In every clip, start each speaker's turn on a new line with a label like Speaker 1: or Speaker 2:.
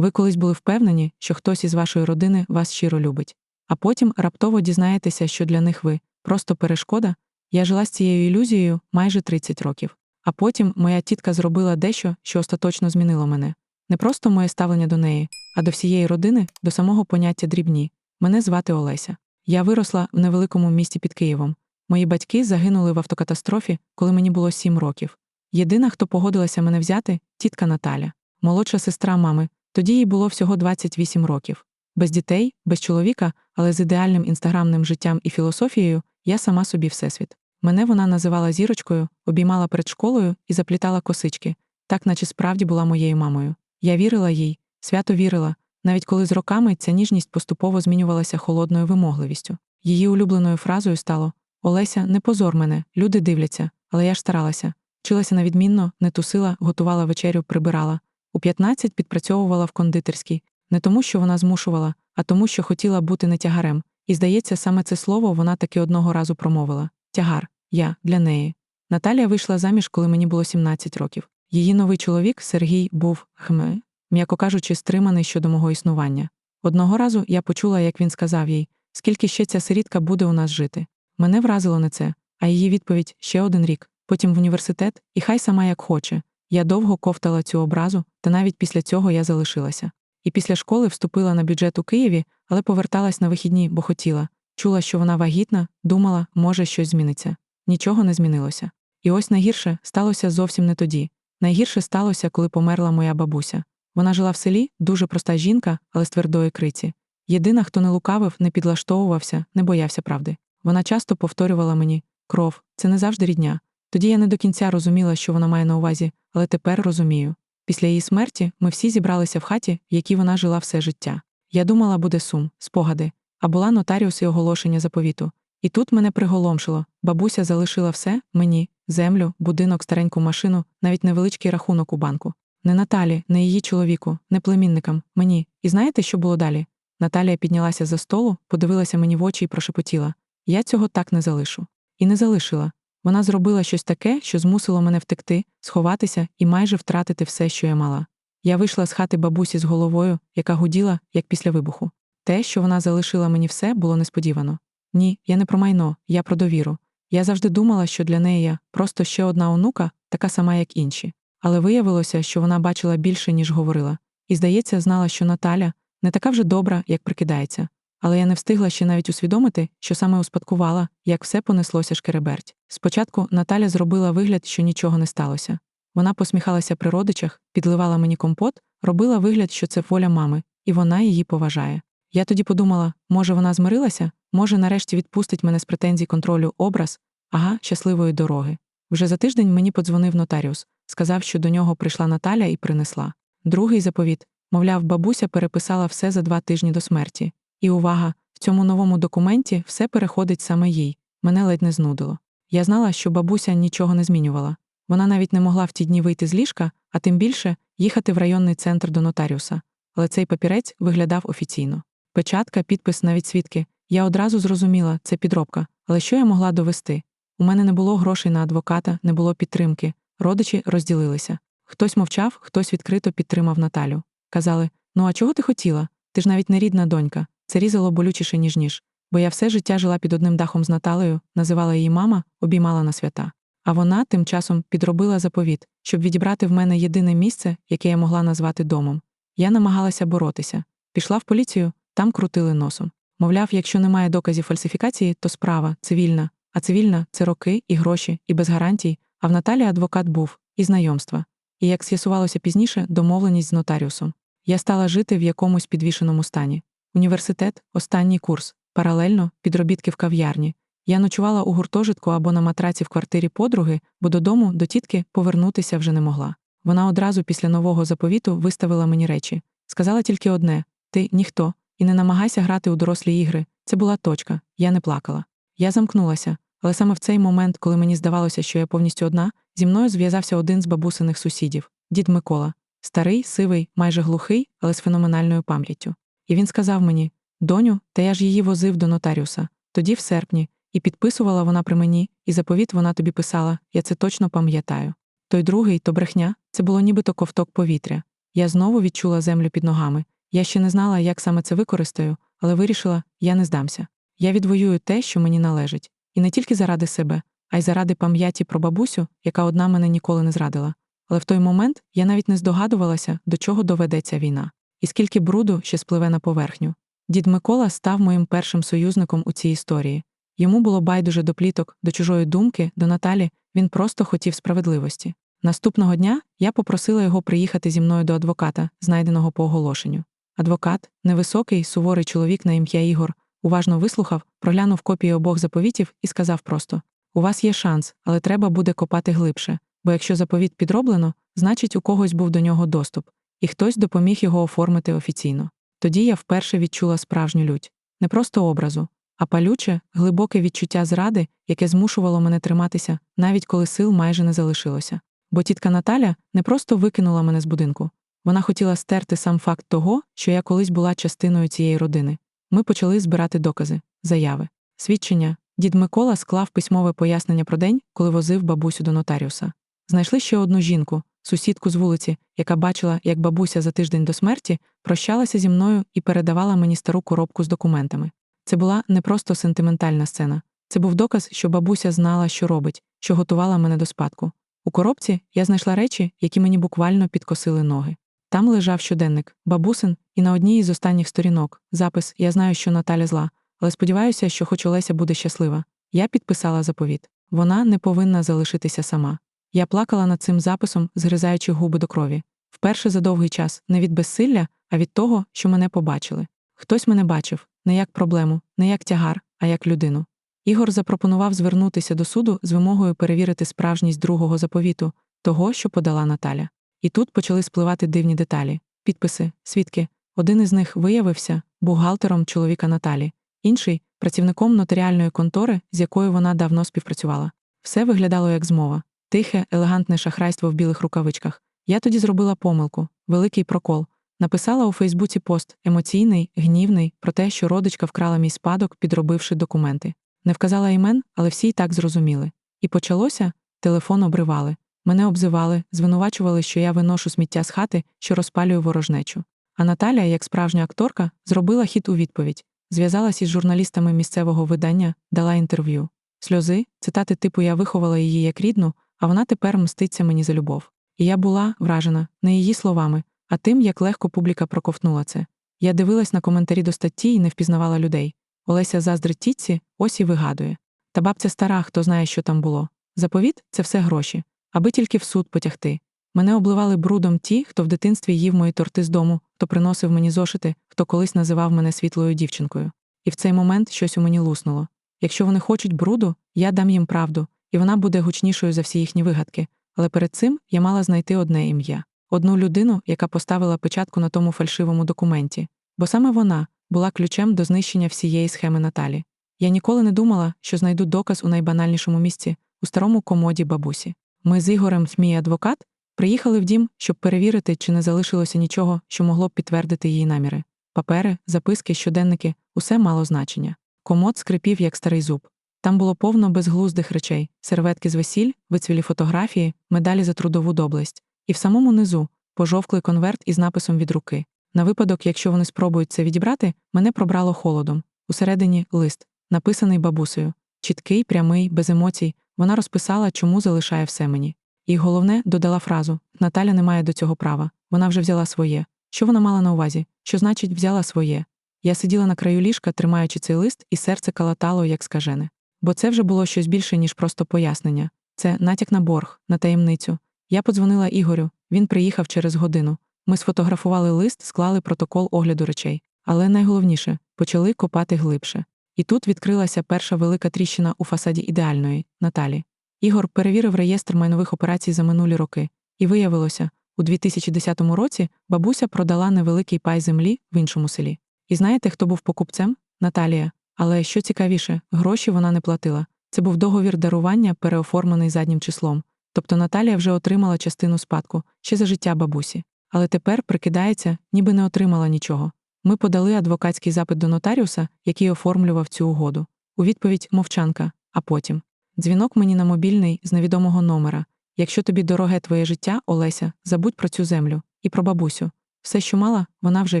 Speaker 1: Ви колись були впевнені, що хтось із вашої родини вас щиро любить, а потім раптово дізнаєтеся, що для них ви просто перешкода. Я жила з цією ілюзією майже 30 років. А потім моя тітка зробила дещо, що остаточно змінило мене. Не просто моє ставлення до неї, а до всієї родини, до самого поняття дрібні. Мене звати Олеся. Я виросла в невеликому місті під Києвом. Мої батьки загинули в автокатастрофі, коли мені було сім років. Єдина, хто погодилася мене взяти, тітка Наталя, молодша сестра мами. Тоді їй було всього 28 років. Без дітей, без чоловіка, але з ідеальним інстаграмним життям і філософією я сама собі всесвіт. Мене вона називала зірочкою, обіймала перед школою і заплітала косички, так наче справді була моєю мамою. Я вірила їй, свято вірила, навіть коли з роками ця ніжність поступово змінювалася холодною вимогливістю. Її улюбленою фразою стало Олеся, не позор мене, люди дивляться, але я ж старалася. Вчилася на відмінно, не тусила, готувала вечерю, прибирала. У 15 підпрацьовувала в кондитерській, не тому, що вона змушувала, а тому, що хотіла бути не тягарем. І, здається, саме це слово вона таки одного разу промовила тягар, я для неї. Наталія вийшла заміж, коли мені було 17 років. Її новий чоловік Сергій був хме, м'яко кажучи, стриманий щодо мого існування. Одного разу я почула, як він сказав їй, скільки ще ця сирітка буде у нас жити. Мене вразило не це, а її відповідь ще один рік, потім в університет, і хай сама як хоче. Я довго ковтала цю образу, та навіть після цього я залишилася. І після школи вступила на бюджет у Києві, але поверталась на вихідні, бо хотіла. Чула, що вона вагітна, думала, може, щось зміниться. Нічого не змінилося. І ось найгірше сталося зовсім не тоді. Найгірше сталося, коли померла моя бабуся. Вона жила в селі, дуже проста жінка, але з твердої криці. Єдина, хто не лукавив, не підлаштовувався, не боявся правди. Вона часто повторювала мені кров, це не завжди рідня. Тоді я не до кінця розуміла, що вона має на увазі, але тепер розумію. Після її смерті ми всі зібралися в хаті, в якій вона жила все життя. Я думала, буде сум, спогади, а була нотаріус і оголошення заповіту. І тут мене приголомшило бабуся залишила все мені, землю, будинок, стареньку машину, навіть невеличкий рахунок у банку. Не Наталі, не її чоловіку, не племінникам, мені. І знаєте, що було далі? Наталія піднялася за столу, подивилася мені в очі і прошепотіла Я цього так не залишу. І не залишила. Вона зробила щось таке, що змусило мене втекти, сховатися і майже втратити все, що я мала. Я вийшла з хати бабусі з головою, яка гуділа, як після вибуху. Те, що вона залишила мені все, було несподівано. Ні, я не про майно, я про довіру. Я завжди думала, що для неї я просто ще одна онука, така сама, як інші. Але виявилося, що вона бачила більше, ніж говорила, і, здається, знала, що Наталя не така вже добра, як прикидається. Але я не встигла ще навіть усвідомити, що саме успадкувала, як все понеслося шкереберть. Спочатку Наталя зробила вигляд, що нічого не сталося. Вона посміхалася при родичах, підливала мені компот, робила вигляд, що це воля мами, і вона її поважає. Я тоді подумала, може, вона змирилася, може, нарешті відпустить мене з претензій контролю образ, ага, щасливої дороги. Вже за тиждень мені подзвонив нотаріус, сказав, що до нього прийшла Наталя і принесла. Другий заповіт, мовляв, бабуся переписала все за два тижні до смерті. І увага, в цьому новому документі все переходить саме їй. Мене ледь не знудило. Я знала, що бабуся нічого не змінювала. Вона навіть не могла в ті дні вийти з ліжка, а тим більше їхати в районний центр до нотаріуса. Але цей папірець виглядав офіційно. Печатка, підпис, навіть свідки. Я одразу зрозуміла, це підробка. Але що я могла довести? У мене не було грошей на адвоката, не було підтримки. Родичі розділилися. Хтось мовчав, хтось відкрито підтримав Наталю. Казали: Ну, а чого ти хотіла? Ти ж навіть не рідна донька. Це різало болючіше, ніж ніж. Бо я все життя жила під одним дахом з Наталею, називала її мама, обіймала на свята. А вона тим часом підробила заповіт, щоб відібрати в мене єдине місце, яке я могла назвати домом. Я намагалася боротися. Пішла в поліцію, там крутили носом. Мовляв, якщо немає доказів фальсифікації, то справа цивільна, а цивільна це роки і гроші, і без гарантій. А в Наталі адвокат був і знайомства. І як з'ясувалося пізніше, домовленість з нотаріусом. Я стала жити в якомусь підвішеному стані. Університет, останній курс, паралельно підробітки в кав'ярні. Я ночувала у гуртожитку або на матраці в квартирі подруги, бо додому, до тітки, повернутися вже не могла. Вона одразу після нового заповіту виставила мені речі. Сказала тільки одне: ти ніхто, і не намагайся грати у дорослі ігри. Це була точка, я не плакала. Я замкнулася, але саме в цей момент, коли мені здавалося, що я повністю одна, зі мною зв'язався один з бабусиних сусідів дід Микола, старий, сивий, майже глухий, але з феноменальною пам'яттю. І він сказав мені: Доню, та я ж її возив до нотаріуса, тоді в серпні, і підписувала вона при мені, і заповіт вона тобі писала, я це точно пам'ятаю. Той другий, то брехня, це було нібито ковток повітря. Я знову відчула землю під ногами. Я ще не знала, як саме це використаю, але вирішила, я не здамся. Я відвоюю те, що мені належить. І не тільки заради себе, а й заради пам'яті про бабусю, яка одна мене ніколи не зрадила. Але в той момент я навіть не здогадувалася, до чого доведеться війна, і скільки бруду ще спливе на поверхню. Дід Микола став моїм першим союзником у цій історії. Йому було байдуже до пліток, до чужої думки, до Наталі, він просто хотів справедливості. Наступного дня я попросила його приїхати зі мною до адвоката, знайденого по оголошенню. Адвокат, невисокий, суворий чоловік на ім'я Ігор, уважно вислухав, проглянув копії обох заповітів і сказав просто: У вас є шанс, але треба буде копати глибше, бо якщо заповіт підроблено, значить у когось був до нього доступ, і хтось допоміг його оформити офіційно. Тоді я вперше відчула справжню лють, не просто образу, а палюче, глибоке відчуття зради, яке змушувало мене триматися, навіть коли сил майже не залишилося. Бо тітка Наталя не просто викинула мене з будинку, вона хотіла стерти сам факт того, що я колись була частиною цієї родини. Ми почали збирати докази, заяви, свідчення. Дід Микола склав письмове пояснення про день, коли возив бабусю до нотаріуса. Знайшли ще одну жінку, сусідку з вулиці, яка бачила, як бабуся за тиждень до смерті прощалася зі мною і передавала мені стару коробку з документами. Це була не просто сентиментальна сцена, це був доказ, що бабуся знала, що робить, що готувала мене до спадку. У коробці я знайшла речі, які мені буквально підкосили ноги. Там лежав щоденник, бабусин, і на одній із останніх сторінок запис Я знаю, що Наталя зла, але сподіваюся, що хоч Олеся буде щаслива. Я підписала заповіт. Вона не повинна залишитися сама. Я плакала над цим записом, згризаючи губи до крові. Вперше за довгий час, не від безсилля, а від того, що мене побачили. Хтось мене бачив не як проблему, не як тягар, а як людину. Ігор запропонував звернутися до суду з вимогою перевірити справжність другого заповіту, того, що подала Наталя. І тут почали спливати дивні деталі, підписи, свідки. Один із них виявився бухгалтером чоловіка Наталі, інший працівником нотаріальної контори, з якою вона давно співпрацювала. Все виглядало як змова, тихе, елегантне шахрайство в білих рукавичках. Я тоді зробила помилку, великий прокол. Написала у Фейсбуці пост емоційний, гнівний, про те, що родичка вкрала мій спадок, підробивши документи. Не вказала імен, але всі й так зрозуміли. І почалося телефон обривали. Мене обзивали, звинувачували, що я виношу сміття з хати, що розпалюю ворожнечу. А Наталя, як справжня акторка, зробила хід у відповідь, зв'язалась із журналістами місцевого видання, дала інтерв'ю. Сльози, цитати типу Я виховала її як рідну, а вона тепер мститься мені за любов. І я була вражена не її словами, а тим, як легко публіка проковтнула це. Я дивилась на коментарі до статті і не впізнавала людей. Олеся заздрить тітці, ось і вигадує. Та бабця стара, хто знає, що там було. Заповіт це все гроші, аби тільки в суд потягти. Мене обливали брудом ті, хто в дитинстві їв мої торти з дому, хто приносив мені зошити, хто колись називав мене світлою дівчинкою. І в цей момент щось у мені луснуло. Якщо вони хочуть бруду, я дам їм правду, і вона буде гучнішою за всі їхні вигадки. Але перед цим я мала знайти одне ім'я, одну людину, яка поставила печатку на тому фальшивому документі, бо саме вона була ключем до знищення всієї схеми Наталі. Я ніколи не думала, що знайду доказ у найбанальнішому місці, у старому комоді бабусі. Ми з Ігорем, мій адвокат, приїхали в дім, щоб перевірити, чи не залишилося нічого, що могло б підтвердити її наміри. Папери, записки, щоденники усе мало значення. Комод скрипів, як старий зуб. Там було повно безглуздих речей, серветки з весіль, вицвілі фотографії, медалі за трудову доблесть. І в самому низу пожовклий конверт із написом від руки. На випадок, якщо вони спробують це відібрати, мене пробрало холодом. Усередині лист, написаний бабусею. Чіткий, прямий, без емоцій, вона розписала, чому залишає все мені. І головне, додала фразу Наталя не має до цього права, вона вже взяла своє. Що вона мала на увазі? Що значить взяла своє? Я сиділа на краю ліжка, тримаючи цей лист, і серце калатало, як скажене. Бо це вже було щось більше, ніж просто пояснення. Це натяк на борг, на таємницю. Я подзвонила Ігорю, він приїхав через годину. Ми сфотографували лист, склали протокол огляду речей. Але найголовніше почали копати глибше. І тут відкрилася перша велика тріщина у фасаді ідеальної Наталі. Ігор перевірив реєстр майнових операцій за минулі роки, і виявилося, у 2010 році бабуся продала невеликий пай землі в іншому селі. І знаєте, хто був покупцем? Наталія. Але що цікавіше, гроші вона не платила. Це був договір дарування, переоформлений заднім числом. Тобто Наталія вже отримала частину спадку ще за життя бабусі. Але тепер прикидається, ніби не отримала нічого. Ми подали адвокатський запит до нотаріуса, який оформлював цю угоду. У відповідь мовчанка, а потім дзвінок мені на мобільний з невідомого номера. Якщо тобі дороге твоє життя, Олеся, забудь про цю землю. і про бабусю. Все, що мала, вона вже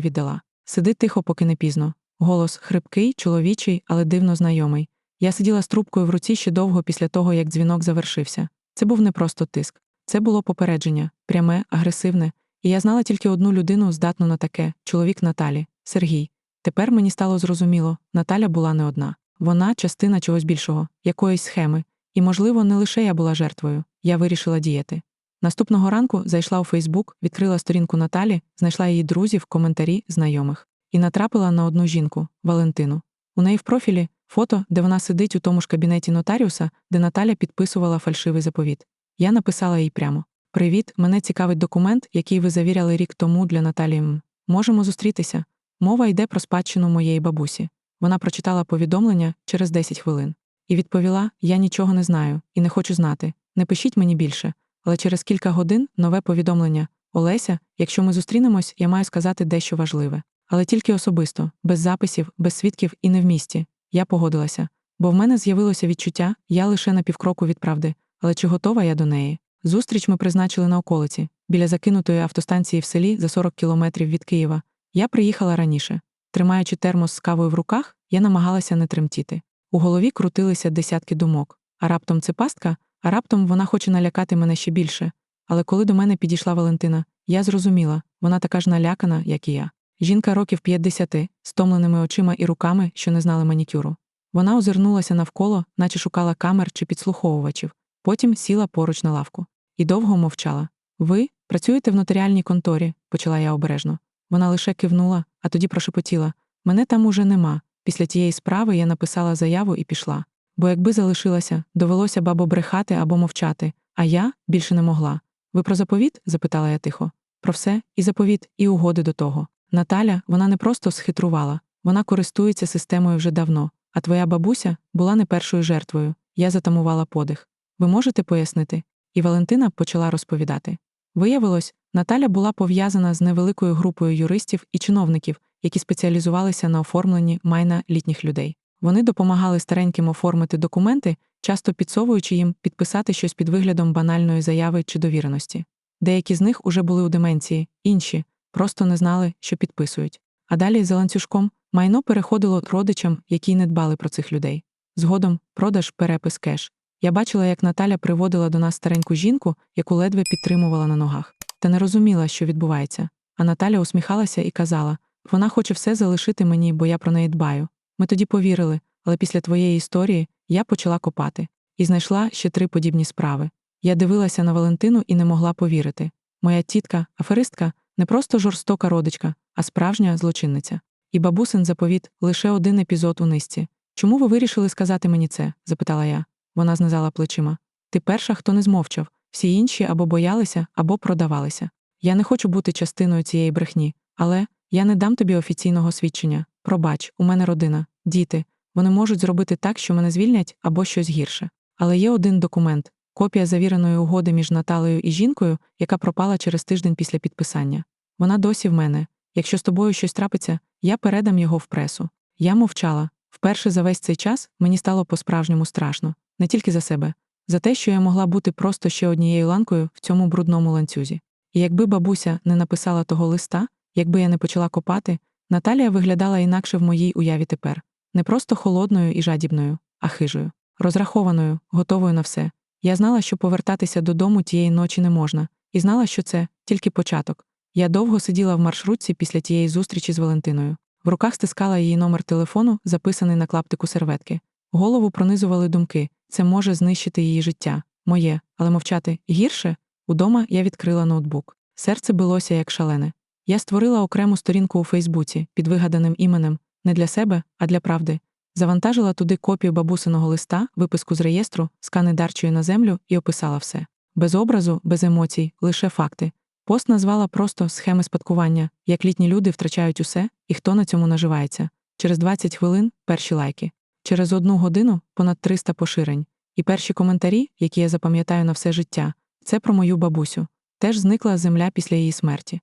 Speaker 1: віддала. Сиди тихо, поки не пізно. Голос хрипкий, чоловічий, але дивно знайомий. Я сиділа з трубкою в руці ще довго після того, як дзвінок завершився. Це був не просто тиск, це було попередження, пряме, агресивне, і я знала тільки одну людину, здатну на таке чоловік Наталі, Сергій. Тепер мені стало зрозуміло, Наталя була не одна. Вона частина чогось більшого, якоїсь схеми. І, можливо, не лише я була жертвою, я вирішила діяти. Наступного ранку зайшла у Фейсбук, відкрила сторінку Наталі, знайшла її друзів, коментарі, знайомих і натрапила на одну жінку Валентину. У неї в профілі фото, де вона сидить у тому ж кабінеті нотаріуса, де Наталя підписувала фальшивий заповіт. Я написала їй прямо: Привіт, мене цікавить документ, який ви завіряли рік тому для Наталі. М. Можемо зустрітися. Мова йде про спадщину моєї бабусі. Вона прочитала повідомлення через 10 хвилин і відповіла: Я нічого не знаю і не хочу знати. Не пишіть мені більше. Але через кілька годин нове повідомлення Олеся, якщо ми зустрінемось, я маю сказати дещо важливе. Але тільки особисто, без записів, без свідків і не в місті. Я погодилася, бо в мене з'явилося відчуття, я лише на півкроку від правди, але чи готова я до неї? Зустріч ми призначили на околиці, біля закинутої автостанції в селі за 40 кілометрів від Києва. Я приїхала раніше. Тримаючи термос з кавою в руках, я намагалася не тремтіти. У голові крутилися десятки думок. А раптом це пастка, а раптом вона хоче налякати мене ще більше. Але коли до мене підійшла Валентина, я зрозуміла, вона така ж налякана, як і я. Жінка років 50, стомленими очима і руками, що не знали манікюру. Вона озирнулася навколо, наче шукала камер чи підслуховувачів, потім сіла поруч на лавку і довго мовчала. Ви працюєте в нотаріальній конторі, почала я обережно. Вона лише кивнула, а тоді прошепотіла мене там уже нема. Після тієї справи я написала заяву і пішла. Бо якби залишилася, довелося бабо брехати або мовчати, а я більше не могла. Ви про заповіт? запитала я тихо. Про все, і заповіт, і угоди до того. Наталя, вона не просто схитрувала, вона користується системою вже давно, а твоя бабуся була не першою жертвою. Я затамувала подих. Ви можете пояснити? І Валентина почала розповідати. Виявилось, Наталя була пов'язана з невеликою групою юристів і чиновників, які спеціалізувалися на оформленні майна літніх людей. Вони допомагали стареньким оформити документи, часто підсовуючи їм підписати щось під виглядом банальної заяви чи довіреності. Деякі з них уже були у деменції, інші просто не знали, що підписують. А далі за ланцюжком майно переходило родичам, які не дбали про цих людей. Згодом продаж перепис кеш. Я бачила, як Наталя приводила до нас стареньку жінку, яку ледве підтримувала на ногах, та не розуміла, що відбувається. А Наталя усміхалася і казала: вона хоче все залишити мені, бо я про неї дбаю. Ми тоді повірили, але після твоєї історії я почала копати і знайшла ще три подібні справи. Я дивилася на Валентину і не могла повірити. Моя тітка, аферистка, не просто жорстока родичка, а справжня злочинниця. І бабусин заповіт лише один епізод у низці. Чому ви вирішили сказати мені це? запитала я. Вона знизала плечима. Ти перша, хто не змовчав, всі інші або боялися, або продавалися. Я не хочу бути частиною цієї брехні, але я не дам тобі офіційного свідчення. Пробач, у мене родина, діти. Вони можуть зробити так, що мене звільнять або щось гірше. Але є один документ копія завіреної угоди між Наталею і жінкою, яка пропала через тиждень після підписання. Вона досі в мене. Якщо з тобою щось трапиться, я передам його в пресу. Я мовчала. Вперше за весь цей час мені стало по-справжньому страшно, не тільки за себе, за те, що я могла бути просто ще однією ланкою в цьому брудному ланцюзі. І якби бабуся не написала того листа, якби я не почала копати, Наталія виглядала інакше в моїй уяві тепер не просто холодною і жадібною, а хижою, розрахованою, готовою на все. Я знала, що повертатися додому тієї ночі не можна, і знала, що це тільки початок. Я довго сиділа в маршрутці після тієї зустрічі з Валентиною. В руках стискала її номер телефону, записаний на клаптику серветки. Голову пронизували думки це може знищити її життя, моє, але мовчати гірше. Удома я відкрила ноутбук. Серце билося як шалене. Я створила окрему сторінку у Фейсбуці під вигаданим іменем не для себе, а для правди. Завантажила туди копію бабусиного листа, виписку з реєстру, скани дарчої на землю і описала все. Без образу, без емоцій, лише факти. Пост назвала просто схеми спадкування, як літні люди втрачають усе і хто на цьому наживається. Через 20 хвилин перші лайки, через одну годину понад 300 поширень. І перші коментарі, які я запам'ятаю на все життя, це про мою бабусю. Теж зникла земля після її смерті.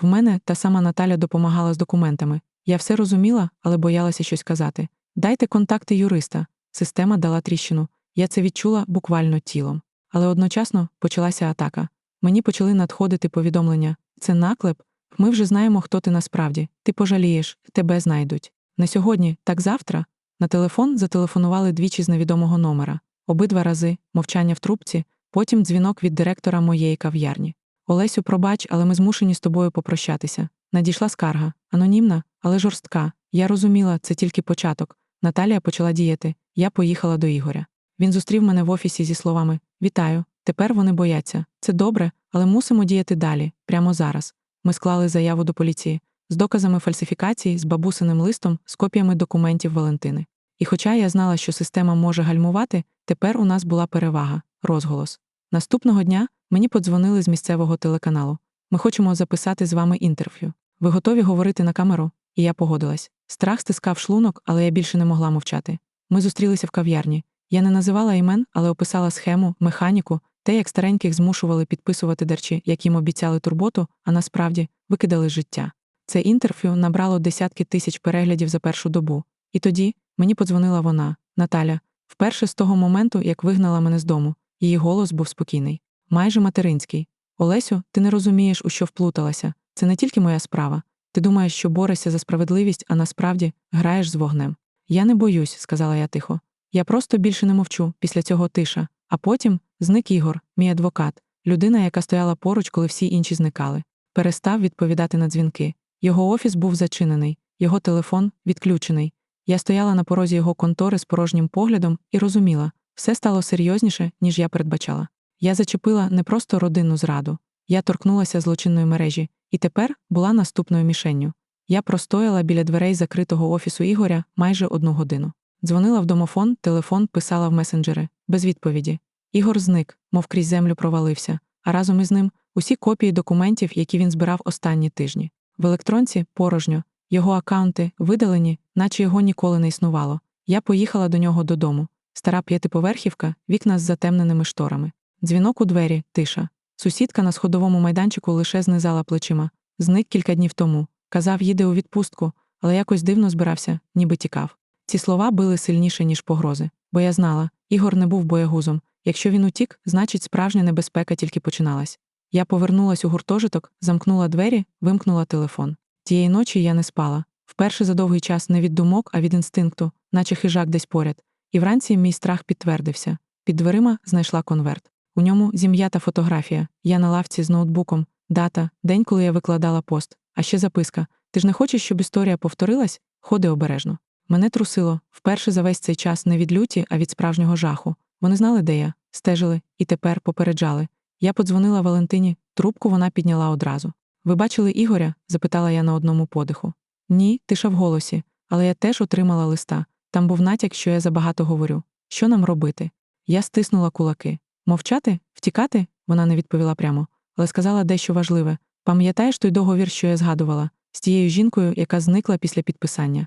Speaker 1: В мене та сама Наталя допомагала з документами. Я все розуміла, але боялася щось казати. Дайте контакти юриста. Система дала тріщину. Я це відчула буквально тілом. Але одночасно почалася атака. Мені почали надходити повідомлення це наклеп. Ми вже знаємо, хто ти насправді. Ти пожалієш, тебе знайдуть. Не сьогодні, так завтра. На телефон зателефонували двічі з невідомого номера. Обидва рази мовчання в трубці, потім дзвінок від директора моєї кав'ярні. Олесю, пробач, але ми змушені з тобою попрощатися. Надійшла скарга, анонімна, але жорстка. Я розуміла, це тільки початок. Наталія почала діяти. Я поїхала до Ігоря. Він зустрів мене в офісі зі словами Вітаю, тепер вони бояться. Це добре, але мусимо діяти далі, прямо зараз. Ми склали заяву до поліції з доказами фальсифікації, з бабусиним листом, з копіями документів Валентини. І хоча я знала, що система може гальмувати, тепер у нас була перевага розголос. Наступного дня мені подзвонили з місцевого телеканалу. Ми хочемо записати з вами інтерв'ю. Ви готові говорити на камеру? І я погодилась. Страх стискав шлунок, але я більше не могла мовчати. Ми зустрілися в кав'ярні. Я не називала імен, але описала схему, механіку, те, як стареньких змушували підписувати дерчі, як їм обіцяли турботу, а насправді викидали життя. Це інтерв'ю набрало десятки тисяч переглядів за першу добу. І тоді мені подзвонила вона, Наталя, вперше з того моменту, як вигнала мене з дому. Її голос був спокійний, майже материнський. Олесю, ти не розумієш, у що вплуталася. Це не тільки моя справа. Ти думаєш, що борешся за справедливість, а насправді граєш з вогнем. Я не боюсь, сказала я тихо. Я просто більше не мовчу після цього тиша. А потім зник Ігор, мій адвокат, людина, яка стояла поруч, коли всі інші зникали. Перестав відповідати на дзвінки. Його офіс був зачинений, його телефон відключений. Я стояла на порозі його контори з порожнім поглядом і розуміла, все стало серйозніше, ніж я передбачала. Я зачепила не просто родинну зраду, я торкнулася злочинної мережі і тепер була наступною мішенню. Я простояла біля дверей закритого офісу Ігоря майже одну годину. Дзвонила в домофон, телефон писала в месенджери, без відповіді. Ігор зник, мов крізь землю провалився, а разом із ним усі копії документів, які він збирав останні тижні. В електронці порожньо, його акаунти видалені, наче його ніколи не існувало. Я поїхала до нього додому. Стара п'ятиповерхівка, вікна з затемненими шторами. Дзвінок у двері, тиша. Сусідка на сходовому майданчику лише знизала плечима. Зник кілька днів тому. Казав, їде у відпустку, але якось дивно збирався, ніби тікав. Ці слова били сильніше, ніж погрози, бо я знала, Ігор не був боягузом. Якщо він утік, значить справжня небезпека тільки починалась. Я повернулась у гуртожиток, замкнула двері, вимкнула телефон. Тієї ночі я не спала. Вперше за довгий час не від думок, а від інстинкту, наче хижак десь поряд. І вранці мій страх підтвердився. Під дверима знайшла конверт. У ньому зім'ята фотографія. Я на лавці з ноутбуком, дата, день, коли я викладала пост. А ще записка: Ти ж не хочеш, щоб історія повторилась? Ходи обережно. Мене трусило вперше за весь цей час не від люті, а від справжнього жаху. Вони знали, де я, стежили і тепер попереджали. Я подзвонила Валентині, трубку вона підняла одразу. Ви бачили Ігоря? запитала я на одному подиху. Ні, тиша в голосі, але я теж отримала листа. Там був натяк, що я забагато говорю. Що нам робити? Я стиснула кулаки. Мовчати, втікати? Вона не відповіла прямо, але сказала дещо важливе. Пам'ятаєш той договір, що я згадувала, з тією жінкою, яка зникла після підписання?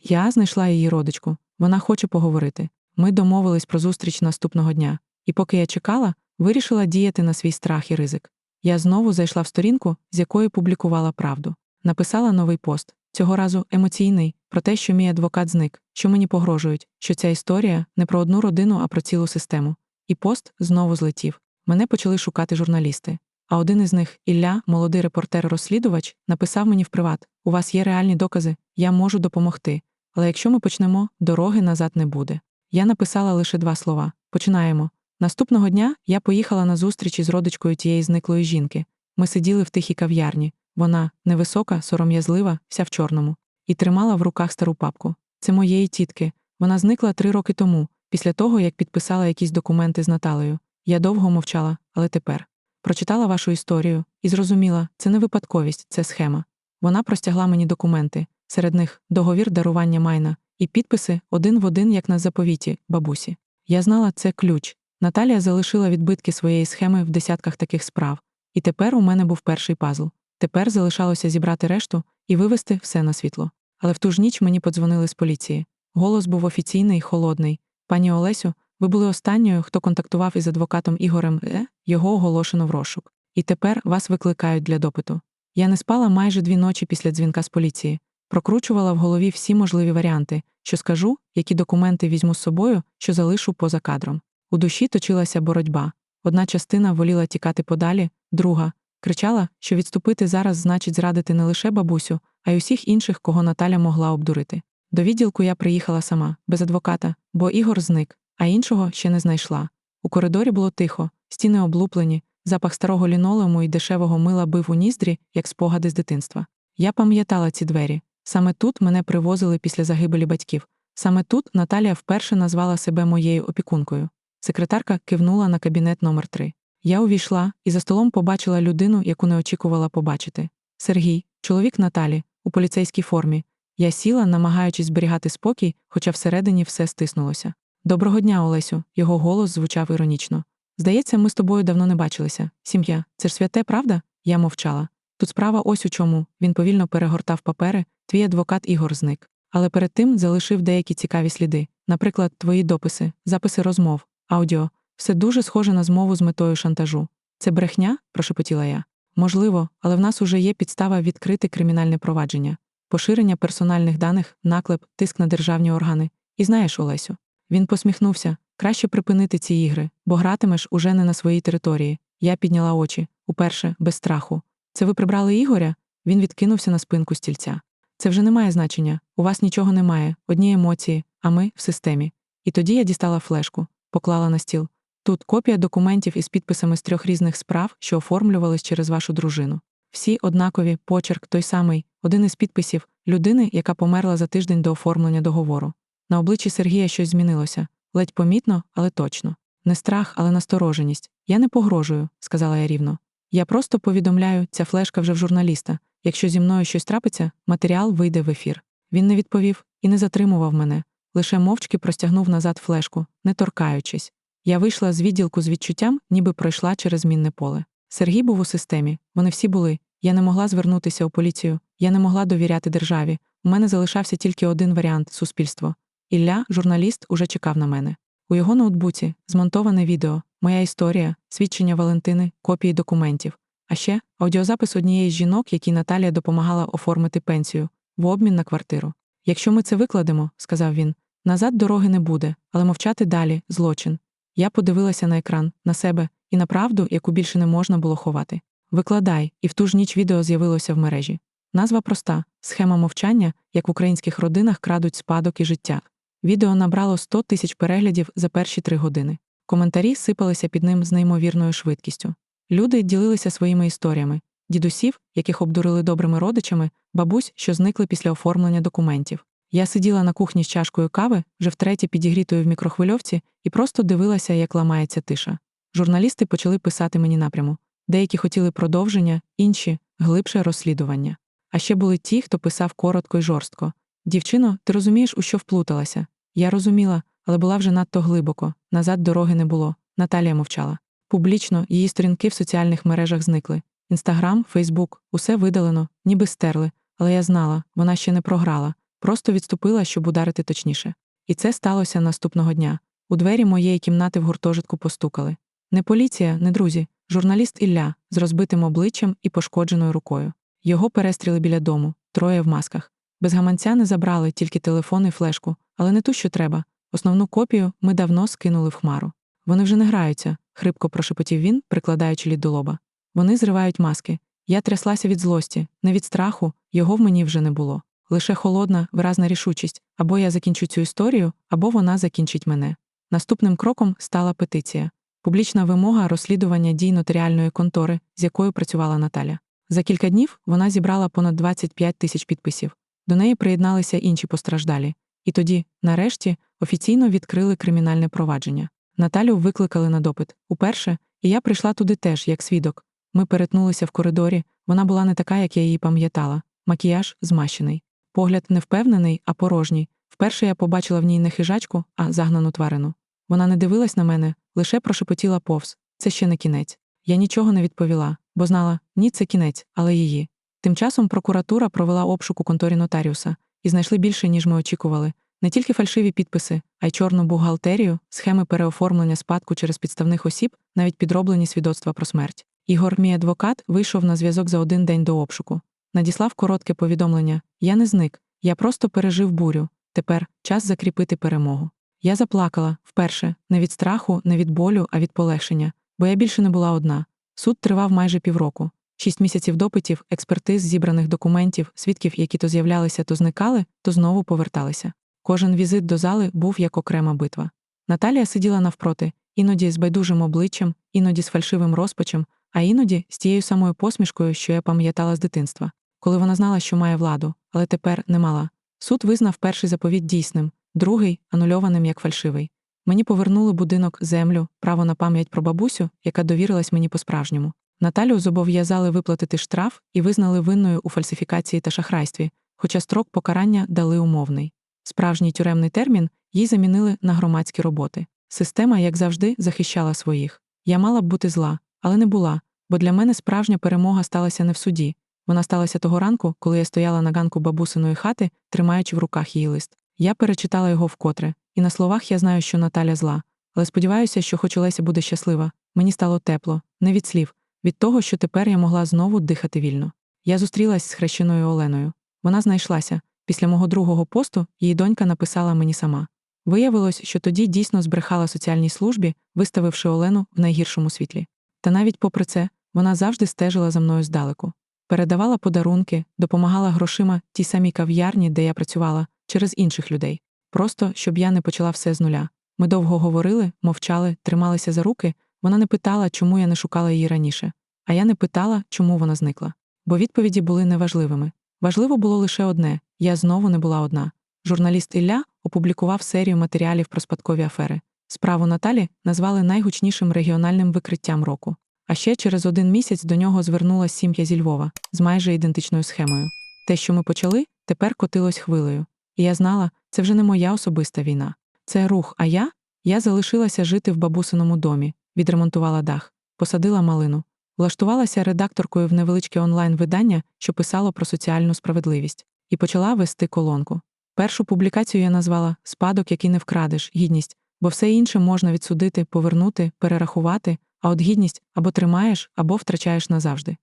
Speaker 1: Я знайшла її родичку. Вона хоче поговорити. Ми домовились про зустріч наступного дня, і поки я чекала, вирішила діяти на свій страх і ризик. Я знову зайшла в сторінку, з якої публікувала правду. Написала новий пост, цього разу емоційний, про те, що мій адвокат зник, що мені погрожують, що ця історія не про одну родину, а про цілу систему. І пост знову злетів. Мене почали шукати журналісти. А один із них, Ілля, молодий репортер-розслідувач, написав мені в приват: У вас є реальні докази, я можу допомогти. Але якщо ми почнемо, дороги назад не буде. Я написала лише два слова: починаємо. Наступного дня я поїхала на зустріч із родичкою тієї зниклої жінки. Ми сиділи в тихій кав'ярні. Вона невисока, сором'язлива, вся в чорному, і тримала в руках стару папку. Це моєї тітки. Вона зникла три роки тому, після того, як підписала якісь документи з Наталею. Я довго мовчала, але тепер прочитала вашу історію і зрозуміла, це не випадковість, це схема. Вона простягла мені документи, серед них договір дарування майна і підписи один в один, як на заповіті, бабусі. Я знала, це ключ. Наталія залишила відбитки своєї схеми в десятках таких справ, і тепер у мене був перший пазл. Тепер залишалося зібрати решту і вивести все на світло. Але в ту ж ніч мені подзвонили з поліції. Голос був офіційний, холодний. Пані Олесю, ви були останньою, хто контактував із адвокатом Ігорем Е, його оголошено в розшук. І тепер вас викликають для допиту. Я не спала майже дві ночі після дзвінка з поліції, прокручувала в голові всі можливі варіанти, що скажу, які документи візьму з собою, що залишу поза кадром. У душі точилася боротьба. Одна частина воліла тікати подалі, друга Кричала, що відступити зараз значить зрадити не лише бабусю, а й усіх інших, кого Наталя могла обдурити. До відділку я приїхала сама, без адвоката, бо Ігор зник, а іншого ще не знайшла. У коридорі було тихо, стіни облуплені, запах старого лінолеуму і дешевого мила бив у ніздрі, як спогади з дитинства. Я пам'ятала ці двері. Саме тут мене привозили після загибелі батьків. Саме тут Наталія вперше назвала себе моєю опікункою. Секретарка кивнула на кабінет номер 3 Я увійшла і за столом побачила людину, яку не очікувала побачити. Сергій, чоловік Наталі, у поліцейській формі. Я сіла, намагаючись зберігати спокій, хоча всередині все стиснулося. Доброго дня, Олесю. Його голос звучав іронічно. Здається, ми з тобою давно не бачилися. Сім'я, це ж святе, правда? Я мовчала. Тут справа ось у чому. Він повільно перегортав папери, твій адвокат Ігор зник. Але перед тим залишив деякі цікаві сліди. Наприклад, твої дописи, записи розмов, аудіо. Все дуже схоже на змову з метою шантажу. Це брехня? прошепотіла я. Можливо, але в нас уже є підстава відкрити кримінальне провадження, поширення персональних даних, наклеп, тиск на державні органи. І знаєш, Олесю. Він посміхнувся краще припинити ці ігри, бо гратимеш уже не на своїй території. Я підняла очі, уперше, без страху. Це ви прибрали Ігоря? Він відкинувся на спинку стільця. Це вже не має значення. У вас нічого немає, одні емоції, а ми в системі. І тоді я дістала флешку, поклала на стіл. Тут копія документів із підписами з трьох різних справ, що оформлювались через вашу дружину. Всі однакові, почерк той самий, один із підписів людини, яка померла за тиждень до оформлення договору. На обличчі Сергія щось змінилося ледь помітно, але точно. Не страх, але настороженість. Я не погрожую, сказала я рівно. Я просто повідомляю, ця флешка вже в журналіста. Якщо зі мною щось трапиться, матеріал вийде в ефір. Він не відповів і не затримував мене, лише мовчки простягнув назад флешку, не торкаючись. Я вийшла з відділку з відчуттям, ніби пройшла через мінне поле. Сергій був у системі, вони всі були. Я не могла звернутися у поліцію, я не могла довіряти державі. У мене залишався тільки один варіант суспільство. Ілля, журналіст, уже чекав на мене. У його ноутбуці змонтоване відео, моя історія, свідчення Валентини, копії документів, а ще аудіозапис однієї з жінок, якій Наталія допомагала оформити пенсію, в обмін на квартиру. Якщо ми це викладемо, сказав він, назад дороги не буде, але мовчати далі злочин. Я подивилася на екран, на себе і на правду, яку більше не можна було ховати. Викладай, і в ту ж ніч відео з'явилося в мережі. Назва проста схема мовчання, як в українських родинах крадуть спадок і життя. Відео набрало 100 тисяч переглядів за перші три години. Коментарі сипалися під ним з неймовірною швидкістю. Люди ділилися своїми історіями дідусів, яких обдурили добрими родичами, бабусь, що зникли після оформлення документів. Я сиділа на кухні з чашкою кави, вже втретє підігрітою в мікрохвильовці, і просто дивилася, як ламається тиша. Журналісти почали писати мені напряму. Деякі хотіли продовження, інші глибше розслідування. А ще були ті, хто писав коротко й жорстко. Дівчино, ти розумієш, у що вплуталася? Я розуміла, але була вже надто глибоко, назад дороги не було. Наталія мовчала. Публічно її сторінки в соціальних мережах зникли. Інстаграм, Фейсбук, усе видалено, ніби стерли, але я знала, вона ще не програла, просто відступила, щоб ударити точніше. І це сталося наступного дня. У двері моєї кімнати в гуртожитку постукали. Не поліція, не друзі, журналіст Ілля з розбитим обличчям і пошкодженою рукою. Його перестріли біля дому, троє в масках. Без гаманця не забрали тільки телефон і флешку, але не ту, що треба. Основну копію ми давно скинули в хмару. Вони вже не граються, хрипко прошепотів він, прикладаючи лід до лоба. Вони зривають маски. Я тряслася від злості, не від страху, його в мені вже не було. Лише холодна, виразна рішучість або я закінчу цю історію, або вона закінчить мене. Наступним кроком стала петиція, публічна вимога розслідування дій нотаріальної контори, з якою працювала Наталя. За кілька днів вона зібрала понад 25 тисяч підписів. До неї приєдналися інші постраждалі. І тоді, нарешті, офіційно відкрили кримінальне провадження. Наталю викликали на допит уперше, і я прийшла туди теж, як свідок. Ми перетнулися в коридорі, вона була не така, як я її пам'ятала. Макіяж змащений. Погляд не впевнений, а порожній. Вперше я побачила в ній не хижачку, а загнану тварину. Вона не дивилась на мене, лише прошепотіла повз. Це ще не кінець. Я нічого не відповіла, бо знала, ні, це кінець, але її. Тим часом прокуратура провела обшук у конторі нотаріуса і знайшли більше, ніж ми очікували. Не тільки фальшиві підписи, а й чорну бухгалтерію, схеми переоформлення спадку через підставних осіб, навіть підроблені свідоцтва про смерть. Ігор, мій адвокат, вийшов на зв'язок за один день до обшуку. Надіслав коротке повідомлення: Я не зник, я просто пережив бурю. Тепер час закріпити перемогу. Я заплакала вперше, не від страху, не від болю, а від полегшення, бо я більше не була одна. Суд тривав майже півроку. Шість місяців допитів, експертиз, зібраних документів, свідків, які то з'являлися, то зникали, то знову поверталися. Кожен візит до зали був як окрема битва. Наталія сиділа навпроти, іноді з байдужим обличчям, іноді з фальшивим розпачем, а іноді з тією самою посмішкою, що я пам'ятала з дитинства, коли вона знала, що має владу, але тепер не мала. Суд визнав перший заповіт дійсним, другий анульованим як фальшивий. Мені повернули будинок, землю, право на пам'ять про бабусю, яка довірилась мені по-справжньому. Наталю зобов'язали виплатити штраф і визнали винною у фальсифікації та шахрайстві, хоча строк покарання дали умовний. Справжній тюремний термін їй замінили на громадські роботи. Система, як завжди, захищала своїх. Я мала б бути зла, але не була, бо для мене справжня перемога сталася не в суді. Вона сталася того ранку, коли я стояла на ганку бабусиної хати, тримаючи в руках її лист. Я перечитала його вкотре, і на словах я знаю, що Наталя зла, але сподіваюся, що хоч Олеся буде щаслива. Мені стало тепло, не від слів, від того, що тепер я могла знову дихати вільно. Я зустрілась з хрещеною Оленою. Вона знайшлася. Після мого другого посту її донька написала мені сама. Виявилось, що тоді дійсно збрехала соціальній службі, виставивши Олену в найгіршому світлі. Та навіть попри це, вона завжди стежила за мною здалеку. Передавала подарунки, допомагала грошима тій самій кав'ярні, де я працювала, через інших людей. Просто щоб я не почала все з нуля. Ми довго говорили, мовчали, трималися за руки. Вона не питала, чому я не шукала її раніше, а я не питала, чому вона зникла. Бо відповіді були неважливими. Важливо було лише одне я знову не була одна. Журналіст Ілля опублікував серію матеріалів про спадкові афери. Справу Наталі назвали найгучнішим регіональним викриттям року. А ще через один місяць до нього звернулася сім'я зі Львова з майже ідентичною схемою. Те, що ми почали, тепер котилось хвилею. І я знала, це вже не моя особиста війна. Це рух, а я? Я залишилася жити в бабусиному домі, відремонтувала дах, посадила малину, влаштувалася редакторкою в невеличке онлайн-видання, що писало про соціальну справедливість, і почала вести колонку. Першу публікацію я назвала Спадок, який не вкрадеш, гідність, бо все інше можна відсудити, повернути, перерахувати, а от гідність або тримаєш, або втрачаєш назавжди.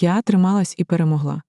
Speaker 1: Я трималась і перемогла.